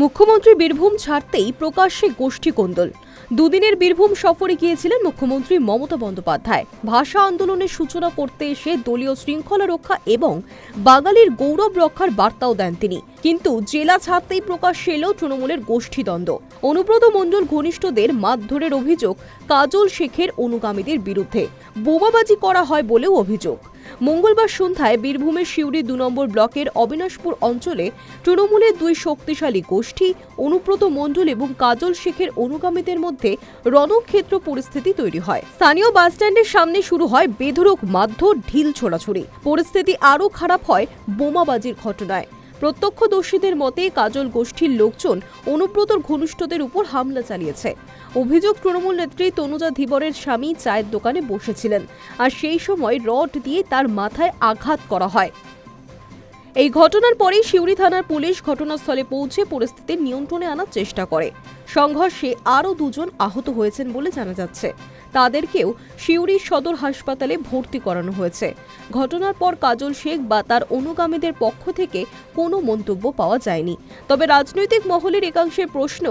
মুখ্যমন্ত্রী বীরভূম ছাড়তেই প্রকাশ্যে গোষ্ঠী কোন্দল। দুদিনের বীরভূম সফরে গিয়েছিলেন মুখ্যমন্ত্রী মমতা বন্দ্যোপাধ্যায়। ভাষা আন্দোলনের সূচনা করতে এসে দলীয় শৃঙ্খলা রক্ষা এবং বাঙালির গৌরব রক্ষার বার্তাও দেন তিনি। কিন্তু জেলা ছাড়তেই প্রকাশ্যে এলো তৃণমূলের গোষ্ঠীদ্বন্দ্ব অনুব্রত মণ্ডল ঘনিষ্ঠদের মারধরের অভিযোগ কাজল শেখের অনুগামীদের বিরুদ্ধে। বোমাবাজি করা হয় বলেও অভিযোগ। মঙ্গলবার সন্ধ্যায় বীরভূমের শিউরি দু নম্বর ব্লকের অবিনাশপুর অঞ্চলে তৃণমূলের দুই শক্তিশালী গোষ্ঠী, অনুব্রত মণ্ডল এবং কাজল শেখের অনুগামীদের মধ্যে রণক্ষেত্র পরিস্থিতি তৈরি হয়। স্থানীয় বাসস্ট্যান্ডের সামনে শুরু হয় বেধরক মাধ্য ঢিল ছোড়াছুড়ি। পরিস্থিতি আরও খারাপ হয় বোমাবাজির ঘটনায়। প্রত্যক্ষদর্শীদের মতে কাজল গোষ্ঠীর লোকজন অনুব্রতর ঘনিষ্ঠদের উপর হামলা চালিয়েছে। অভিযোগ, তৃণমূল নেত্রী তনুজা ধীবরের স্বামী চায়ের দোকানে বসেছিলেন। আর সেই সময় রড দিয়ে তার মাথায় আঘাত করা হয়। এই ঘটনার পরেই সিউড়ি থানার পুলিশ ঘটনাস্থলে পৌঁছে পরিস্থিতি নিয়ন্ত্রণে আনার চেষ্টা করে। সংঘর্ষে আরও দুজন আহত হয়েছেন বলে জানা যাচ্ছে। তাদেরকেও সিউড়ি সদর হাসপাতালে ভর্তি করানো হয়েছে। ঘটনার পর কাজল শেখ বা তার অনুগামীদের পক্ষ থেকে কোনো মন্তব্য পাওয়া যায়নি। তবে রাজনৈতিক মহলের একাংশের প্রশ্ন,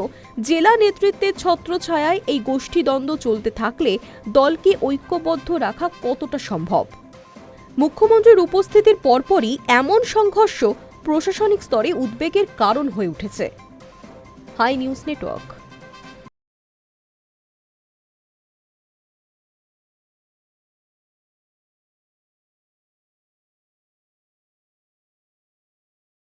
জেলা নেতৃত্বের ছত্রছায়ায় এই গোষ্ঠীদ্বন্দ্ব চলতে থাকলে দলকে ঐক্যবদ্ধ রাখা কতটা সম্ভব? মুখ্যমন্ত্রীর উপস্থিতির পরপরই এমন সংঘর্ষ প্রশাসনিক স্তরে উদ্বেগের কারণ হয়ে উঠেছে। Hi news network.